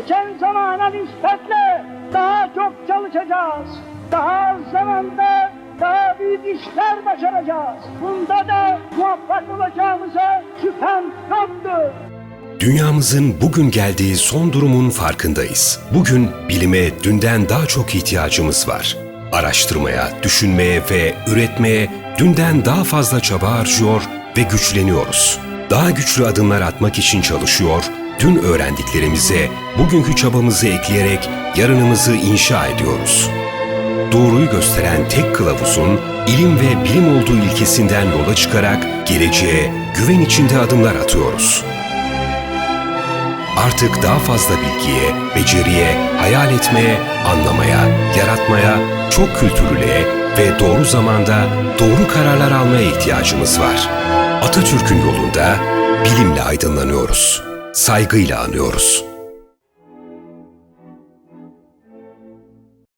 Geçen zamana nispetle daha çok çalışacağız. Daha az zamanda daha büyük işler başaracağız. Bunda da muvaffak olacağımıza şüphem yoktur. Dünyamızın bugün geldiği son durumun farkındayız. Bugün bilime dünden daha çok ihtiyacımız var. Araştırmaya, düşünmeye ve üretmeye dünden daha fazla çaba harcıyor ve güçleniyoruz. Daha güçlü adımlar atmak için çalışıyor, dün öğrendiklerimize bugünkü çabamızı ekleyerek yarınımızı inşa ediyoruz. Doğruyu gösteren tek kılavuzun ilim ve bilim olduğu ilkesinden yola çıkarak geleceğe güven içinde adımlar atıyoruz. Artık daha fazla bilgiye, beceriye, hayal etmeye, anlamaya, yaratmaya, çok kültürlüğe ve doğru zamanda doğru kararlar almaya ihtiyacımız var. Atatürk'ün yolunda bilimle aydınlanıyoruz. Saygıyla anıyoruz.